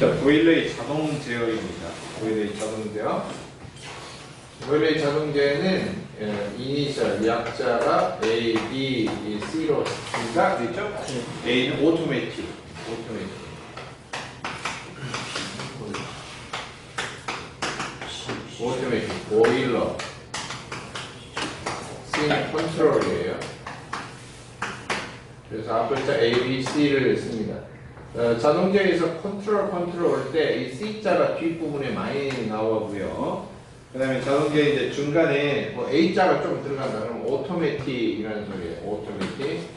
자, 보일러의 자동 제어입니다. 보일러의 자동 제어. 원래 자동제는 어, 이니셜 약자가 A, B, C로 둘다 되죠? A는 오토매틱. 오토매틱. 오토매틱 보일러. C는 컨트롤이에요. 그래서 앞 글자 A, B, C를 씁니다. 어, 자동제에서 컨트롤 컨트롤 올 때 이 C자가 뒷부분에 많이 나오고요. 그 다음에 자동제 이제 중간에 뭐 A자가 좀 들어간다 그러면 오토매틱이라는 소리예요. 오토매틱.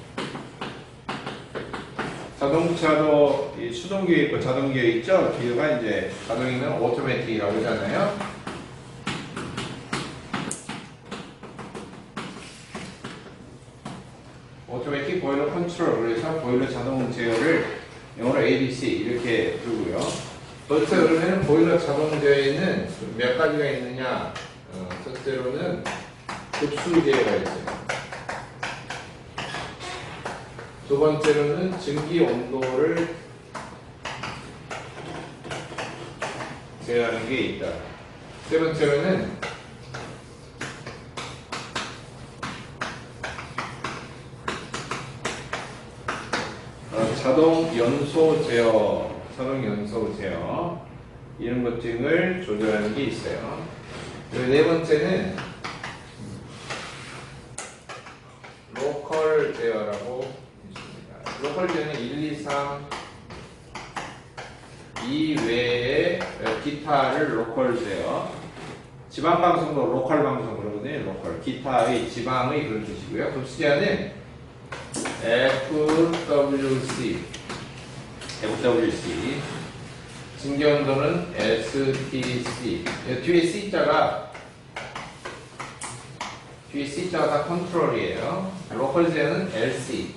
자동차도 이 수동기어 있고 자동기어 있죠? 기어가 이제 자동이면 오토매틱이라고 하잖아요. 오토매틱 보일러 컨트롤 그래서 보일러 자동 제어를 영어로 ABC 이렇게 부르고요. 첫째 그러면 보일러 자동 제어에는 몇 가지가 있느냐? 어, 첫째로는 급수 제어가 있어요. 두 번째로는 증기 온도를 제어하는 게 있다. 세 번째로는 어, 자동 연소 제어, 자동 연소 제어 이런 것 등을 조절하는 게 있어요. 그리고 네 번째는 로컬 제어라고 있습니다. 로컬 제어는 1, 2, 3 이외에 기타를 로컬 제어 지방 방송도 로컬 방송 그러거든요. 로컬 기타의 지방의 그런 뜻이고요. 급수제어는 FWC FWC 증기온도는 STC 뒤에 C자가 뒤에 C자가 다 컨트롤이에요. 로컬 제어는 LC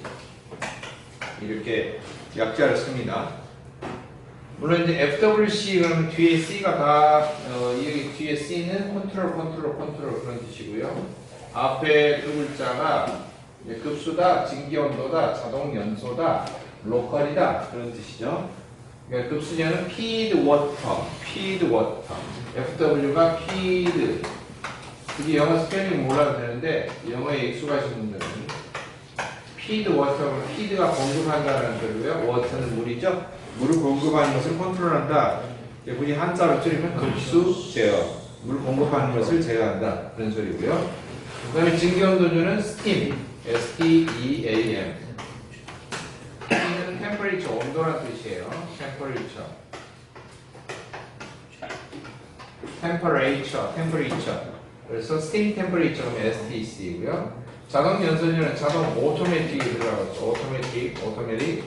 이렇게 약자를 씁니다. 물론 이제 FWC 그러면 뒤에 C가 다 어, 여기 뒤에 C는 컨트롤 컨트롤 컨트롤 그런 뜻이고요. 앞에 두 글자가 급수다, 증기 온도다, 자동 연소다, 로컬이다 그런 뜻이죠. 그러니까 급수냐는 feed water, feed water. FW가 feed. 그게 영어 스펠링 몰라도 되는데 영어에 익숙하신 분들은 feed water, feed가 공급한다는 소리고요. water는 물이죠. 물을 공급하는 것을 컨트롤한다. 굳이 한자로 줄이면 급수 제어. 물 공급하는 것을 제어한다. 그런 소리고요. 그 다음에 증기온도주는 steam, S-T-E-A-M. Temperature, 온도란 뜻이에요. temperature. temperature, temperature. 그래서 steam temperature는 STC고요. 자동 연소주는 자동 오토매틱이 들어가죠. 오토매틱, 오토매틱.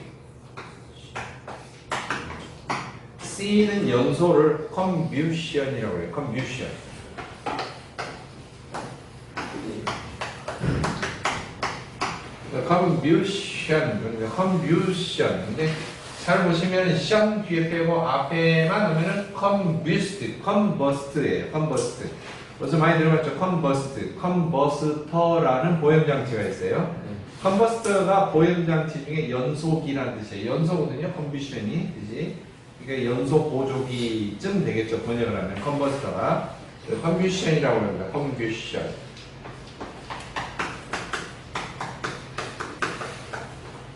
C는 연소를 combustion이라고 해요. 컨뷰션, 그러니까 컨뷰션. 근데 잘 보시면 션 뒤에 빼고 앞에만 넣으면은 컨뷰스트, 컨버스트예요. 컨버스트. 벌써 많이 들어봤죠? 컨버스트, 컨버스터라는 보형 장치가 있어요. 컨버스터가 보형 장치 중에 연소기라는 뜻이에요. 연소거든요. 컨뷰션이 그지? 그러니까 연소 보조기쯤 되겠죠. 번역을 하면 컨버스터가 컨뷰션이라고 합니다. 컨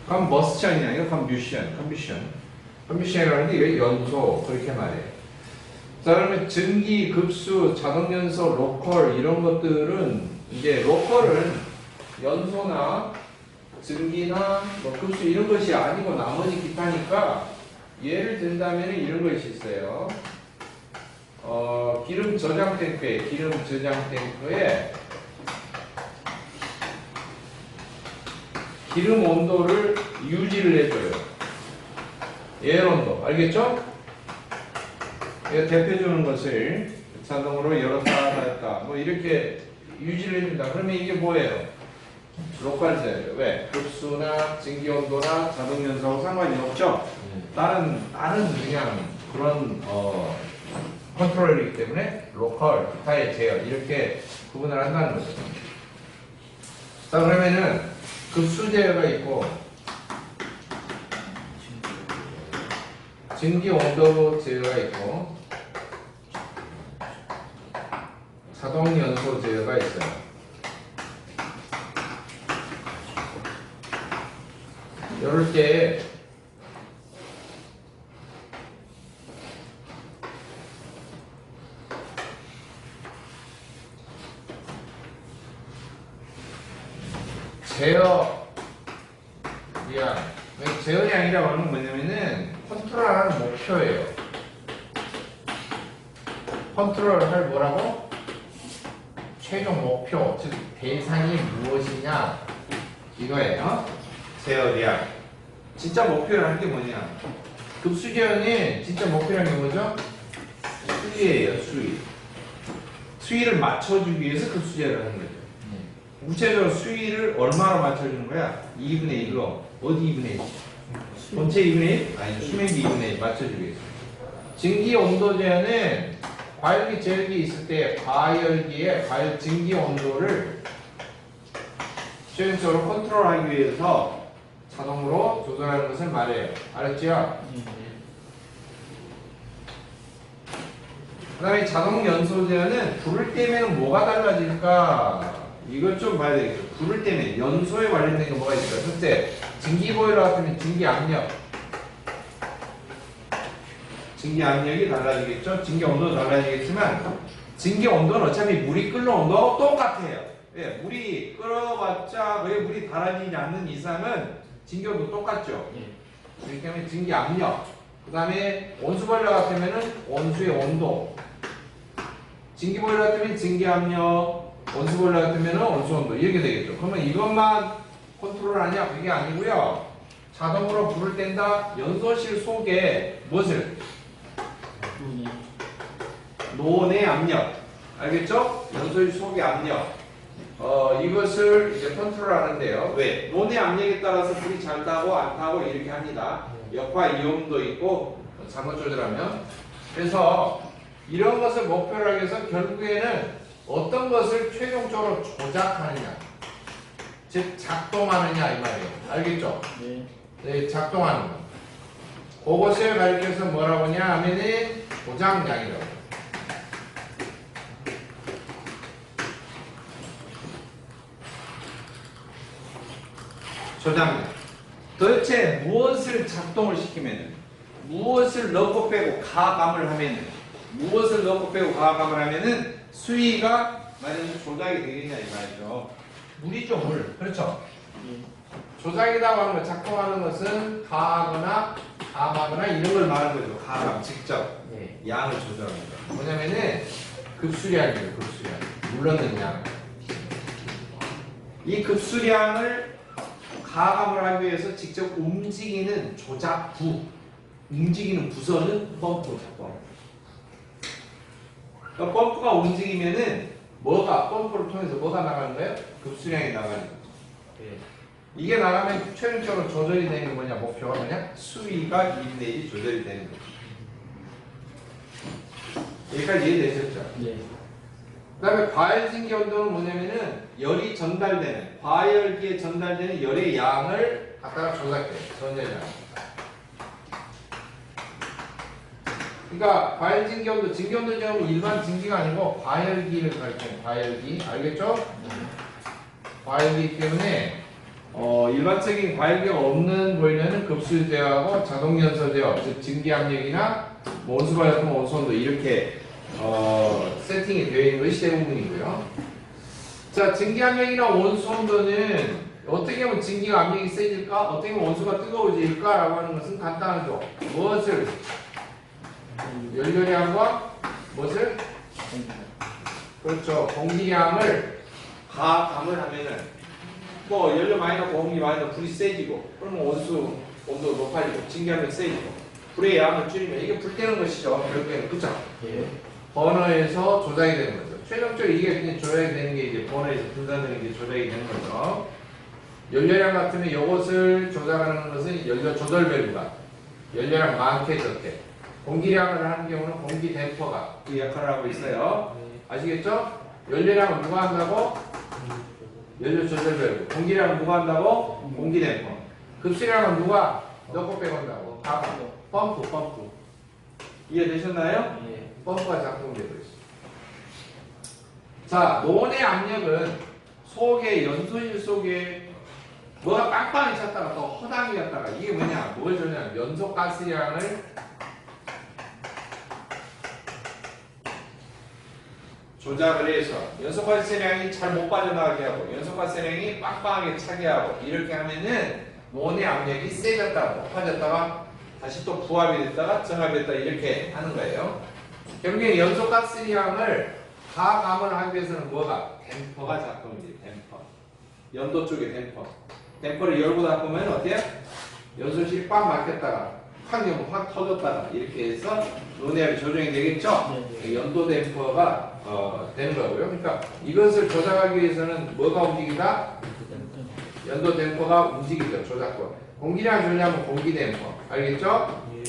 뷰션. 컨버스션이 아니라 컨뷰션, 컨뷰션. 컨뷰션이라는 게 이게 연소 그렇게 말해요. 자 그러면 증기, 급수, 자동 연소, 로컬 이런 것들은 이제 로컬은 연소나 증기나 뭐 급수 이런 것이 아니고 나머지 기타니까 예를 든다면 이런 것이 있어요. 어, 기름 저장 탱크에 기름 저장 탱크에 기름 온도를 유지를 해줘요. 에어 온도 알겠죠? 대표주는 것을 자동으로 열었다 닫았다 뭐 이렇게 유지를 해준다. 그러면 이게 뭐예요? 로컬 제어예요. 왜? 급수나 증기 온도나 자동 연소하고 상관이 없죠. 다른 다른 그냥 그런 어 컨트롤이기 때문에 로컬 기타의 제어 이렇게 구분을 한다는 거죠. 자 그러면은 급수 제어가 있고 증기 온도 제어가 있고 자동 연소 제어가 있어요. 이럴 때 제어 미안. 여기 제어량이라고 하는 건 뭐냐면은 컨트롤하는 목표예요. 컨트롤할 뭐라고? 최종 목표 즉 대상이 무엇이냐? 이거예요. 제어량 진짜 목표라는 게 뭐냐? 급수제어는 진짜 목표라는 게 뭐죠? 수위예요 수위. 수위를 맞춰주기 위해서 급수제어를 하는 거죠 구체적으로 수위를 얼마로 맞춰주는 거야? 2분의 1로 어디 2분의 1? 본체 2분의 1? 아니 수면기 2분의 1 맞춰주겠어 증기 온도 제한은 과열기 제열기 있을 때 과열기의 과열 증기 온도를 최종적으로 컨트롤하기 위해서 자동으로 조절하는 것을 말해요 알았죠? 그 다음에 자동 연소 제한은 불을 떼면 뭐가 달라질까? 이걸 좀 봐야 되겠죠. 불을 때문에 연소에 관련된 게 뭐가 있을까? 첫째, 증기 보일러 같으면 증기 압력. 증기 압력이 달라지겠죠. 증기 온도도 달라지겠지만 증기 온도는 어차피 물이 끓는 온도하고 똑같아요. 예, 물이 끓어봤자 왜 물이 달아지지 않는 이상은 증기 온도 똑같죠. 그렇기 때문에 증기 압력. 그 다음에 온수 보일러 같으면은 온수의 온도. 증기 보일러 같으면 증기 압력. 보일러 같으면 온수 온도 이렇게 되겠죠. 그러면 이것만 컨트롤하냐? 그게 아니고요. 자동으로 불을 뗀다. 연소실 속에 무엇을? 노온의 압력. 알겠죠? 연소실 속의 압력. 어, 이것을 이제 컨트롤 하는데요. 왜? 노온의 압력에 따라서 불이 잘 타고 안 타고 이렇게 합니다. 역과 이온도 있고 잘못 조절하면. 그래서 이런 것을 목표로 하기 위해서 결국에는 어떤 것을 최종적으로 조작하느냐, 즉 작동하느냐 이 말이에요. 알겠죠? 네, 작동하는 거. 그것을 가리켜서 뭐라고 하냐 하면은 조작량이라고. 조작량. 도대체 무엇을 작동을 시키면은 무엇을 넣고 빼고 가감을 하면은 무엇을 넣고 빼고 가감을 하면은 수위가 만약에 조작이 되겠냐 이 말이죠. 물이죠 물. 그렇죠. 조작이라고 하는 것, 작동하는 것은 가하거나 감하거나 이런 걸 말하는 거죠. 가감, 직접 양을 조절합니다. 뭐냐면은 급수량이에요, 급수량. 물러는 양. 이 급수량을 가감을 하기 위해서 직접 움직이는 조작부, 움직이는 부서는 펌프죠, 펌프. 그러니까 펌프가 움직이면은 뭐가 펌프를 통해서 뭐가 나가는 거예요? 급수량이 나가는 거죠. 이게 나가면 최종적으로 조절이 되는 게 뭐냐? 목표가 뭐냐? 수위가 1대 1 조절이 되는 거죠. 여기까지 이해되셨죠? 그 다음에 과열증기 온도는 뭐냐면은 열이 전달되는 과열기에 전달되는 열의 양을 갖다가 조작해요. 전열량. 그러니까 증기 온도 제어는 일반 증기가 아니고 과열기를 가리켜요. 과열기. 알겠죠? 과열기 때문에 어, 일반적인 과열기가 없는 보이려는 급수 제어하고 자동 연소 제어, 즉 증기 압력이나 뭐 온수발 같은 온수 온도 이렇게 어, 세팅이 되어 있는 것이 대부분이고요. 자, 증기 압력이나 온수 온도는 어떻게 하면 증기가 압력이 세질까? 어떻게 하면 온수가 뜨거워질까 라고 하는 것은 간단하죠. 무엇을 연료량과 무엇을 그렇죠. 공기량을 가 감을 하면은 뭐 연료 많이 넣고 공기 많이 넣고 불이 세지고 그러면 온수 온도 높아지고 증기압력 세지고 불의 양을 줄이면 이게 불 때는 것이죠. 결국에는 그죠? 버너에서 조작이 되는 거죠. 최종적으로 이게 그냥 조작이 되는 게 이제 버너에서 분산되는 게 조작이 되는 거죠. 연료량 같으면 이것을 조작하는 것은 연료 조절 밸브가 연료량 많게 적게 공기량을 하는 경우는 공기 댐퍼가 그 역할을 하고 있어요. 아시겠죠? 연료량을 누가 한다고? 연료 조절 밸브. 공기량은 누가 한다고? 공기 댐퍼. 급수량은 누가 넣고 빼고 한다고? 가방. 펌프, 펌프. 이해되셨나요? 예. 펌프가 작동되고 있어요. 자, 논의 압력은 속에 연소실 속에 뭐가 빵빵히 찼다가 또 허당이었다가 이게 뭐냐? 뭘 주냐? 연소 가스량을 조작을 해서 연소 가스량이 잘 못 빠져나가게 하고 연소 가스량이 빵빵하게 차게 하고 이렇게 하면은 논의 압력이 세졌다가 높아졌다가 다시 또 부합이 됐다가 정합이 됐다 이렇게 하는 거예요. 결국에 연소 가스량을 다 감원하기 위해서는 뭐가? 댐퍼가 작동이 돼요. 댐퍼. 연도 쪽에 댐퍼. 댐퍼를 열고 닫으면 어때요? 연소실이 빡 막혔다가 확 확 터졌다가 이렇게 해서 논의압이 조정이 되겠죠? 네, 네. 연도 댐퍼가 어, 되는 거고요. 그러니까 이것을 조작하기 위해서는 뭐가 움직이다? 연도 댐퍼가 움직이죠. 조작권. 공기량 조절하면 공기 댐퍼. 알겠죠? 예.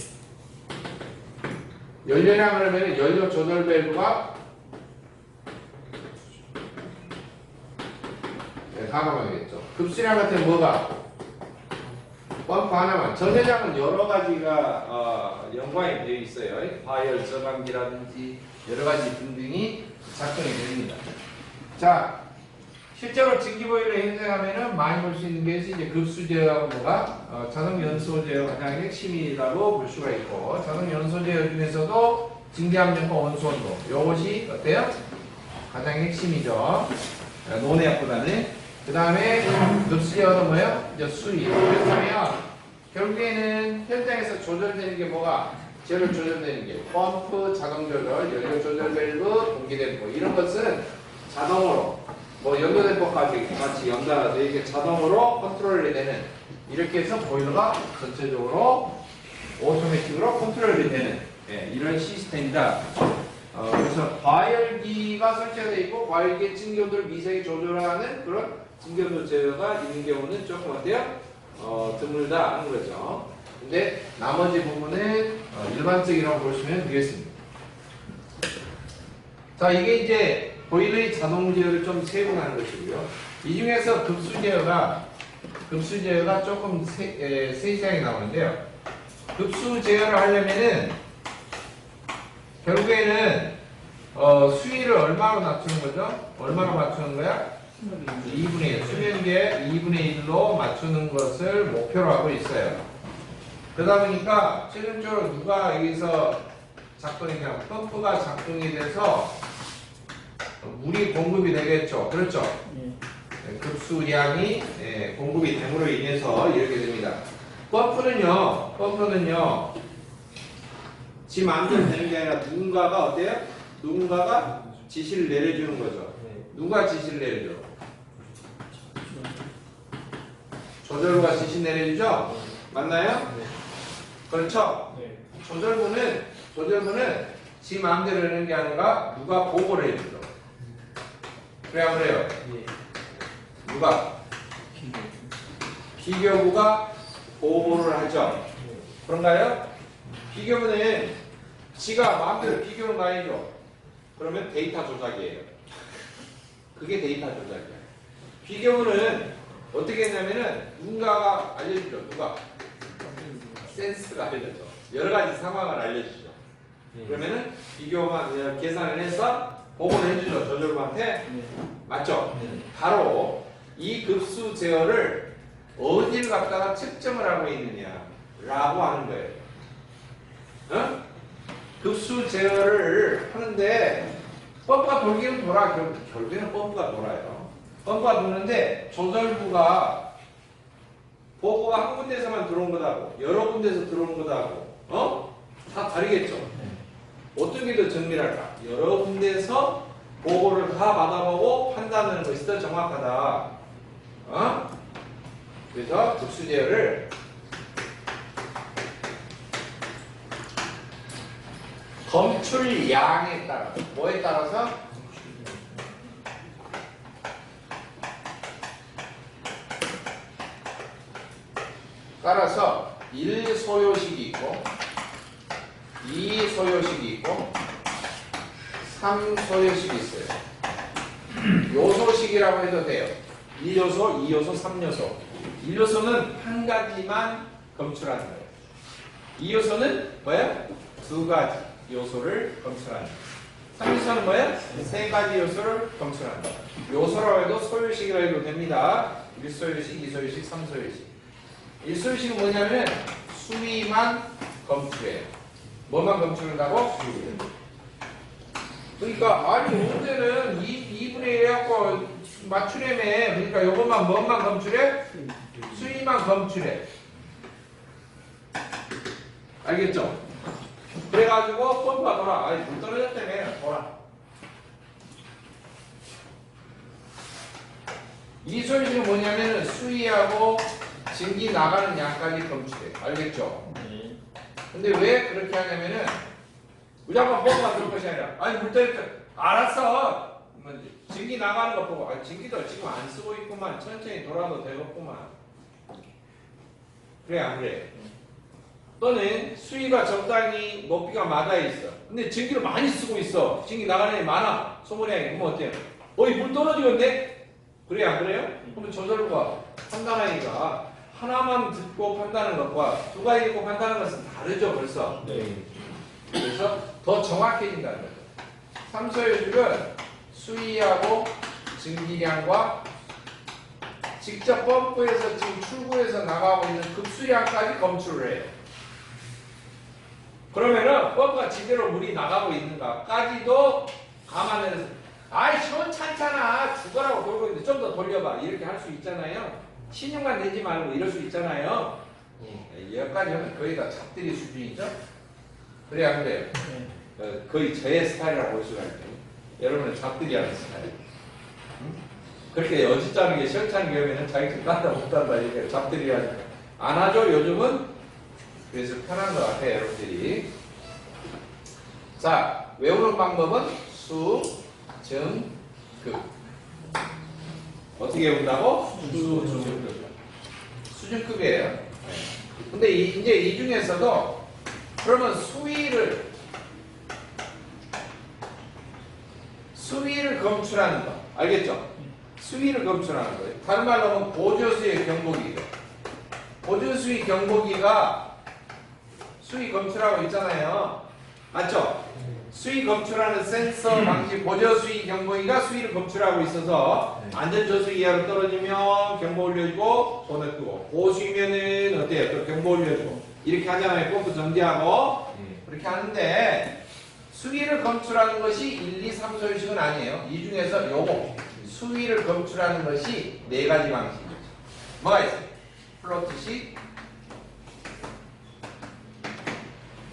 연료량 그러면 연료 조절 밸브가 네, 가감하겠죠. 급수량 같은 뭐가 펌프 하나만. 전해장은 여러 가지가 어, 연관이 되어 있어요. 과열 저감기라든지 여러 가지 등등이 작동이 됩니다. 자, 실제로 증기보일러 현장하면은 많이 볼 수 있는 게 이제 급수 제어하고 뭐가 어, 자동 연소 제어 가장 핵심이라고 볼 수가 있고 자동 연소 제어 중에서도 증기압력과 온수 온도 이것이 어때요? 가장 핵심이죠. 자, 논의약보다는 그 다음에 급수 제어는 뭐예요? 이제 수위. 그렇다면 결국에는 현장에서 조절되는 게 뭐가 제어를 조절되는 게 펌프, 자동 조절, 연료 조절 밸브, 공기 댐퍼 이런 것은 자동으로 뭐 연도 댐퍼까지 같이 연달아서 이게 자동으로 컨트롤이 되는 이렇게 해서 보일러가 전체적으로 오토매틱으로 컨트롤이 되는 예, 이런 시스템이다. 어, 그래서 과열기가 설치되어 있고 과열기의 증기온도를 미세하게 조절하는 그런 증기온도 제어가 있는 경우는 조금 어때요? 어, 드물다 하는 거죠. 근데 나머지 부분은 어, 일반적이라고 보시면 되겠습니다. 자, 이게 이제 보일러의 자동 제어를 좀 세분하는 것이고요. 이 중에서 급수 제어가 급수 제어가 조금 세, 에, 세세하게 나오는데요. 급수 제어를 하려면은 결국에는 어, 수위를 얼마로 낮추는 거죠? 얼마로 맞추는 거야? 2분의 1, 수면계 2분의 1로 맞추는 것을 목표로 하고 있어요. 그러다 보니까 최종적으로 누가 여기서 작동이 그냥 펌프가 작동이 돼서 물이 공급이 되겠죠. 그렇죠? 예. 급수량이 예, 공급이 됨으로 인해서 이렇게 됩니다. 펌프는요, 펌프는요, 지 마음대로 되는 게 아니라 누군가가 어때요? 누군가가 지시를 내려주는 거죠. 네. 누가 지시를 내려줘? 조절부가 지시 내려주죠? 맞나요? 네. 그렇죠? 네. 조절부는 조절부는 지 마음대로 되는 게 아니라 누가 보고를 해주죠. 그래야 그래요. 예. 누가 비교부가 보고를 하죠. 네. 그런가요? 비교부는 지가 마음대로 비교는 아니죠. 그러면 데이터 조작이에요. 그게 데이터 조작이야. 비교부는 어떻게 했냐면은 누군가가 알려주죠. 누가 센스가 알려줘. 여러 가지 상황을 알려주죠. 예. 그러면은 비교만 계산을 해서 보고를 해주죠. 조절부한테 네. 맞죠? 네. 바로 이 급수 제어를 어디를 갖다가 측정을 하고 있느냐라고 하는 거예요. 어? 급수 제어를 하는데 펌프가 돌기는 돌아 결, 결국에는 펌프가 돌아요. 펌프가 도는데 조절부가 보고가 한 군데서만 들어온 거다고 여러 군데서 들어온 거다고 어? 다 다르겠죠. 어떤 게 더 정밀할까? 여러 군데서 보고를 다 받아보고 판단하는 것이 더 정확하다. 어? 그래서 급수 제어를 검출량에 따라 뭐에 따라서 따라서 1 소요식이 있고 2 소요식이 있고 3 소요식이 있어요. 요소식이라고 해도 돼요. 1요소, 2요소, 3요소. 1요소는 한 가지만 검출하는 거예요. 이 요소는 뭐야? 두 가지 요소를 검출한다. 3요소는 뭐야? 세 가지 요소를 검출한다. 요소라고 해도 소요식이라고 해도 됩니다. 1소요식, 2소요식, 3소요식. 1소요식은 뭐냐면 수위만 검출해요. 뭐만 검출한다고? 수위. 그러니까 아니 문제는 2, 2분의 1 해갖고 맞추려면 그러니까 요것만 뭐만 검출해? 수위만 검출해. 알겠죠? 그래가지고 펌프가 돌아. 아니 물 떨어졌다며 돌아. 이 소리는 뭐냐면은 수위하고 증기 나가는 양까지 검출해. 알겠죠? 네. 근데 왜 그렇게 하냐면은 무조건 펌프가 들을 것이 아니라 아니 물 떨어졌다. 알았어. 증기 나가는 거 보고 아 증기도 지금 안 쓰고 있구만. 천천히 돌아도 되겠구만. 그래 안 그래? 또는 수위가 적당히 높이가 맞아 있어. 근데 전기를 많이 쓰고 있어. 전기 나가는 애 많아. 소모량이. 그러면 어때요? 어이 물 떨어지겠네? 그래 안 그래요? 그러면 저절과 판단하기가 하나만 듣고 판단하는 것과 두 가지 듣고 판단하는 것은 다르죠 벌써. 네. 그래서 더 정확해진다는 거죠. 삼소요식은 수위하고 증기량과 직접 펌프에서 지금 출구에서 나가고 있는 급수량까지 검출을 해요. 그러면은 펌프가 제대로 물이 나가고 있는가까지도 감안해서 아이 시원찮잖아 죽어라고 돌고 있는데 좀 더 돌려봐 이렇게 할 수 있잖아요. 신용만 내지 말고 이럴 수 있잖아요. 여기까지 하면 거의 다 잡들이 수준이죠. 그래 안 그래요? 어, 거의 저의 스타일이라고 볼 수가 있죠. 여러분은 잡들이 하는 스타일. 응? 그렇게 어짓자는 게 시원찮은 경우에는 자기 집 간다 못한다 이렇게 잡들이 하니까 안 하죠 요즘은 그래서 편한 것 같아요 여러분들이 자 외우는 방법은 수, 정, 급 어떻게 외운다고? 수, 중, 급 수준급이에요 근데 이, 이제 이 중에서도 그러면 수위를 수위를 검출하는 거 알겠죠? 수위를 검출하는 거예요. 다른 말로 하면 보조수의 경보기죠. 보조수의 경보기가 수위 검출하고 있잖아요. 맞죠? 수위 검출하는 센서 방식 보조 수위 경보기가 수위를 검출하고 있어서 안전 저수 이하로 떨어지면 경보 올려주고 손을 끄고 고수위면은 어때요? 또 경보 올려주고 이렇게 하잖아요. 펌프 정지하고 그렇게 하는데 수위를 검출하는 것이 1, 2, 3 소유식은 아니에요. 이 중에서 요거 수위를 검출하는 것이 네 가지 방식이죠. 뭐가 있어요? 플로트식,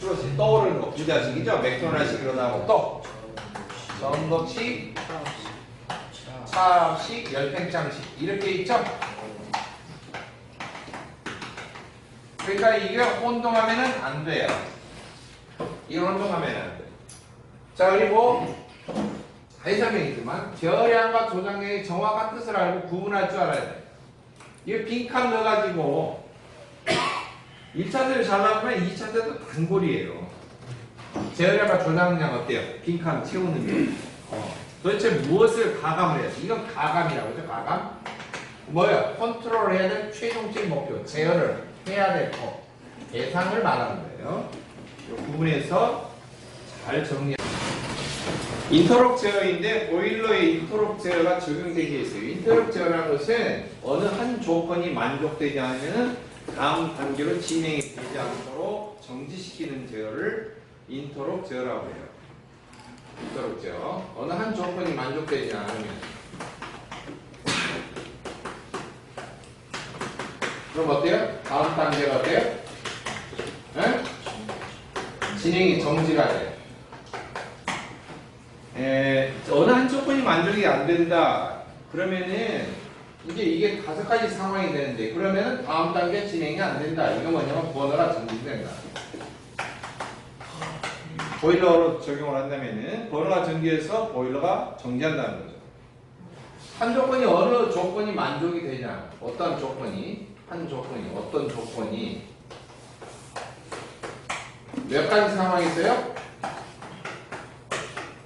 플로트식 떠오르는 거 부자식이죠. 맥도날드식으로 나오고 또 전복식, 차압식, 열팽창식 이렇게 있죠. 그러니까 이게 혼동하면은 안 돼요. 이걸 혼동하면 안 돼요. 자 그리고 다시 설명했지만 결량과 조장량의 정확한 뜻을 알고 구분할 줄 알아야 돼. 이거 빈칸 넣어가지고 1차대를 잘 나오면 2차대도 단골이에요. 재열량과 조장량 어때요? 빈칸 채우는 게. 어. 도대체 무엇을 가감을 해야 돼? 이건 가감이라고 하죠. 가감. 뭐야? 컨트롤 해야 될 최종적 목표. 제어를 해야 될 거. 예상을 말하는 거예요. 이 부분에서 잘 정리. 인터록 제어인데 보일러에 인터록 제어가 적용되게 있어요. 인터록 제어라는 것은 어느 한 조건이 만족되지 않으면 다음 단계로 진행이 되지 않도록 정지시키는 제어를 인터록 제어라고 해요. 인터록 제어. 어느 한 조건이 만족되지 않으면 그럼 어때요? 다음 단계가 어때요? 에? 진행이 정지가 돼요. 에, 어느 한 조건이 만족이 안 된다. 그러면은 이제 이게 다섯 가지 상황이 되는데 그러면은 다음 단계 진행이 안 된다. 이거 뭐냐면 버너가 정지된다. 보일러로 적용을 한다면은 버너가 정지해서 보일러가 정지한다는 거죠. 한 조건이 어느 조건이 만족이 되냐? 어떤 조건이? 한 조건이 어떤 조건이? 몇 가지 상황이 있어요?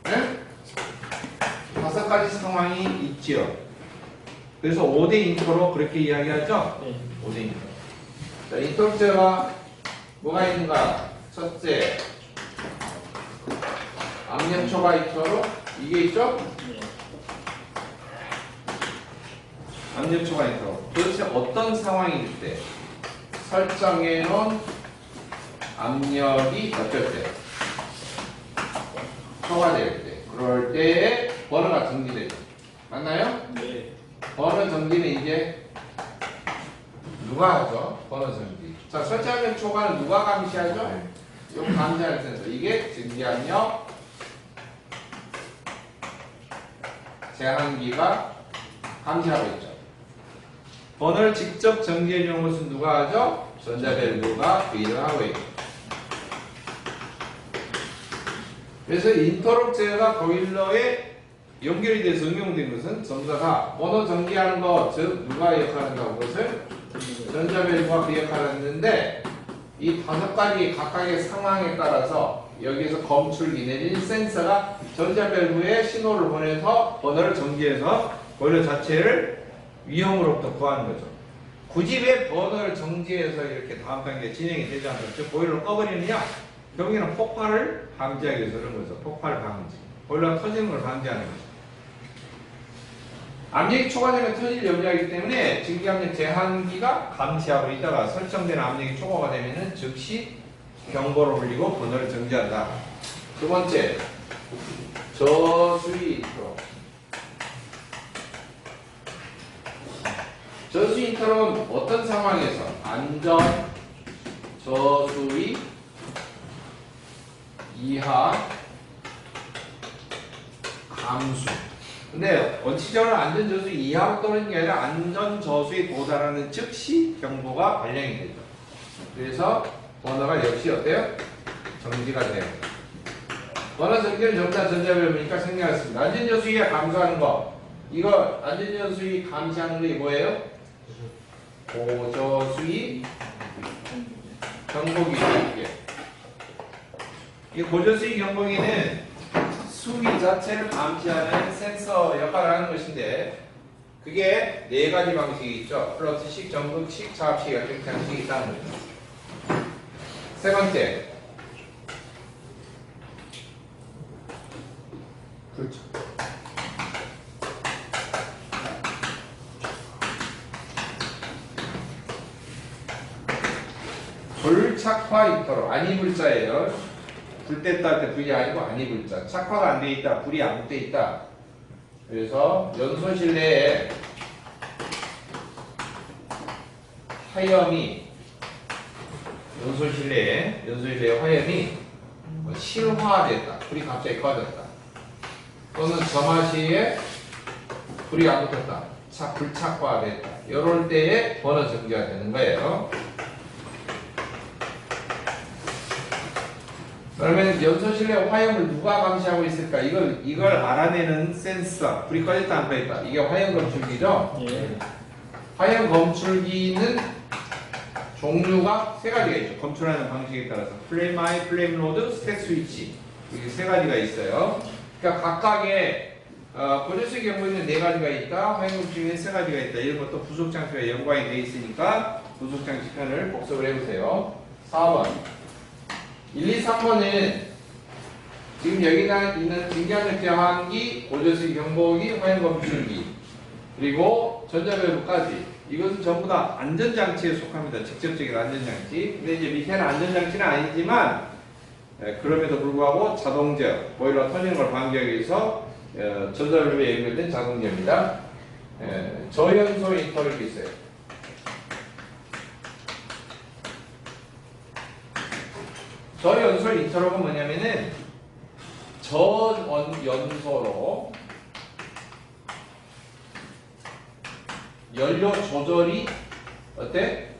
네? 다섯 가지 상황이 있지요. 그래서 5대 인터로 그렇게 이야기하죠? 네. 5대 인터. 자, 인터제가 뭐가 있는가? 첫째, 압력 초과이터로 이게 있죠? 압력 초과이터. 도대체 어떤 상황일 때 설정해 놓은 압력이 어쩔 때 초과될 때 그럴 때에 번호가 정지되죠. 맞나요? 네. 번호 정지는 이제 누가 하죠? 번호 정지. 자, 설치하면 초과는 누가 감시하죠? 요 감시할 센서. 이게 증기압력 제한기가 감시하고 있죠. 번호를 직접 정지해 주는 것은 누가 하죠? 전자벨브가 그 일을 하고 있죠. 그래서 인터럽 제어가 보일러에 연결이 돼서 응용된 것은 전자가 번호 정지하는 거, 즉 누가 역할한가 그것을 전자벨브가 그 역할을 했는데 이 다섯 가지 각각의 상황에 따라서 여기서 검출기 내진 센서가 전자벨브에 신호를 보내서 번호를 정지해서 보일러 자체를 위험으로부터 구하는 거죠. 굳이 왜 번호를 정지해서 이렇게 다음 단계 진행이 되지? 즉 보일러 꺼버리느냐? 결국에는 폭발을 방지하기 위해서 그런 거죠. 폭발 방지. 보일러 터지는 걸 방지하는 거죠. 압력이 초과되면 터질 염려이기 때문에 증기압력 제한기가 감시하고 있다가 설정된 압력이 초과가 되면은 즉시 경보를 울리고 번호를 정지한다. 두 번째. 저수위 인트로는 어떤 상황에서 안전 저수위 이하 감수 근데 원칙적으로 안전저수 이하로 떨어지는 게 아니라 안전저수에 도달하는 즉시 경보가 발령이 되죠. 그래서 번호가 역시 어때요? 정지가 돼요. 번호 정지는 다 전자벨브니까 생략했습니다. 안전저수위에 감소하는 거. 이거 안전저수위 감시하는 게 뭐예요? 고저수위 경보기 이게. 이 고저수위 경보기는 수위 자체를 감시하는 센서 역할을 하는 것인데 그게 네 가지 방식이 있죠. 플러스식, 전극식, 자합식 이렇게 방식이 있다는 거죠. 세 번째. 그렇죠. 불착화 인터로 아니 불자예요. 불 뗐다 할 때 불이 아니고 아니 불자. 착화가 안 돼 있다. 불이 안 돼 있다. 그래서 연소실 내에 화염이 연소실 내에 연소실 내에 화염이 뭐 실화됐다. 불이 갑자기 꺼졌다. 또는 점화시에 불이 안 붙었다. 차 불착화됐다. 이럴 때에 번호 정지가 되는 거예요. 그러면 연소실내 화염을 누가 감시하고 있을까? 이걸 이걸 알아내는 센서. 불이 꺼졌다 안 꺼졌다. 이게 화염 검출기죠. 예. 화염 검출기는 종류가 세 가지가 있죠. 검출하는 방식에 따라서 플레임 하이, 플레임 로드, 스택 스위치 이게 세 가지가 있어요. 그러니까 각각의 어, 고저수 경우에는 네 가지가 있다. 화염 검출기는 세 가지가 있다. 이런 것도 부속 장치와 연관이 돼 있으니까 부속 장치 편을 복습을 해보세요. 4번. 1, 2, 3번은 지금 여기다 있는 증기압력 제한기, 고저수 경보기, 화염 검출기 그리고 전자벨브까지 이것은 전부 다 안전장치에 속합니다. 직접적인 안전장치. 근데 이제 밑에는 안전장치는 아니지만 에, 그럼에도 불구하고 자동제어, 보일러 터지는 걸 방지하기 위해서 어, 전자벨브에 연결된 자동제어입니다. 에, 저연소 인터뷰가 있어요. 저연소 인터뷰가 뭐냐면은 전연소로 연료 조절이 어때?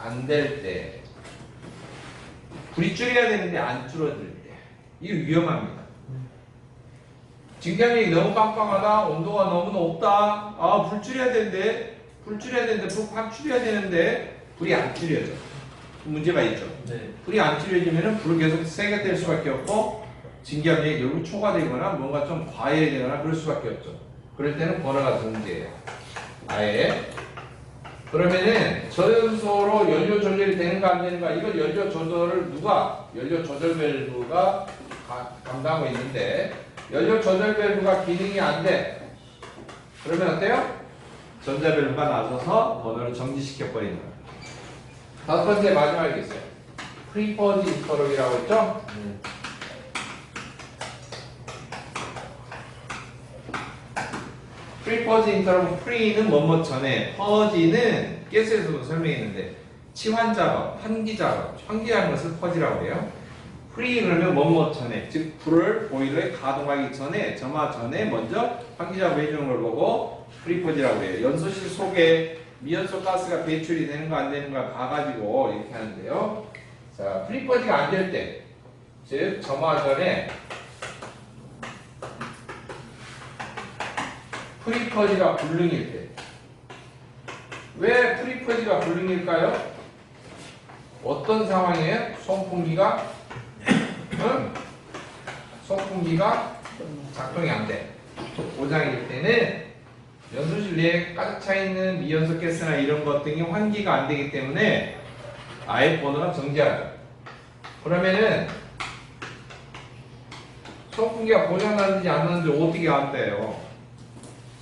안 될 때. 불이 줄여야 되는데 안 줄어들 때. 이거 위험합니다. 증강력이 너무 빵빵하다. 온도가 너무 높다. 아, 불 줄여야 되는데. 불 줄여야 되는데. 불확 줄여야 되는데. 불이 안 줄여져. 문제가 있죠. 네. 불이 안 줄여지면 불을 계속 세게 뗄 수밖에 없고 진기압력이 결국 초과되거나 뭔가 좀 과해지거나 그럴 수밖에 없죠. 그럴 때는 번호가 정지예요. 아예 그러면은 저연소로 연료 조절이 되는가 안 되는가 이걸 연료 조절을 누가 연료 조절 밸브가 가- 감당하고 있는데 연료 조절 밸브가 기능이 안 돼. 그러면 어때요? 전자벨브가 나서서 번호를 정지시켜 버리는 거예요. 다섯 번째 마지막에 있어요. 프리퍼지 인터럽이라고 했죠? 프리퍼지 인터럽 프리는 뭐뭐 전에 퍼지는 가스에서도 설명했는데 치환 작업, 환기 작업, 환기하는 것을 퍼지라고 해요. 프리 그러면 뭐뭐 전에 즉 불을 보일러에 가동하기 전에 점화 전에 먼저 환기 작업 해주는 걸 보고 프리퍼지라고 해요. 연소실 속에 미연소 가스가 배출이 되는 거안 되는 거 봐가지고 이렇게 하는데요. 자 프리퍼지가 안 될 때, 즉 점화 전에 프리퍼지가 불능일 때. 왜 프리퍼지가 불능일까요? 어떤 상황이에요? 송풍기가 응? 송풍기가 작동이 안 돼. 고장일 때는 연소실 내에 가득 차 있는 미연소 가스나 이런 것 등이 환기가 안 되기 때문에 아예 번호가 정지하죠. 그러면은 송풍기가 고장 났는지 안 났는지 어떻게 안 돼요?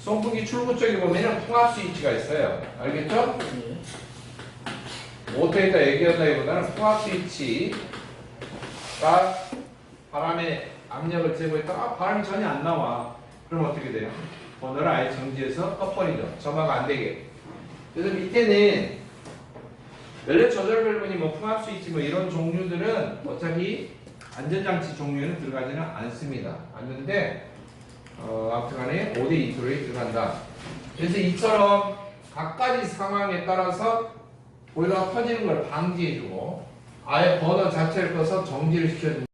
송풍기 출구 쪽에 보면은 통합 스위치가 있어요. 알겠죠? 모터에다 얘기한다기보다는 통합 스위치가 바람의 압력을 제거했다가 아, 바람이 전혀 안 나와. 그럼 어떻게 돼요? 번호를 아예 정지해서 꺼버리죠. 점화가 안 되게. 그래서 밑에는 연료 조절 밸브니 뭐 통합 스위치 뭐 이런 종류들은 어차피 안전장치 종류에는 들어가지는 않습니다. 않는데 어, 아무튼간에 5대 2토로에 들어간다. 그래서 이처럼 각가지 상황에 따라서 보일러가 터지는 걸 방지해주고 아예 버너 자체를 꺼서 정지를 시켜주는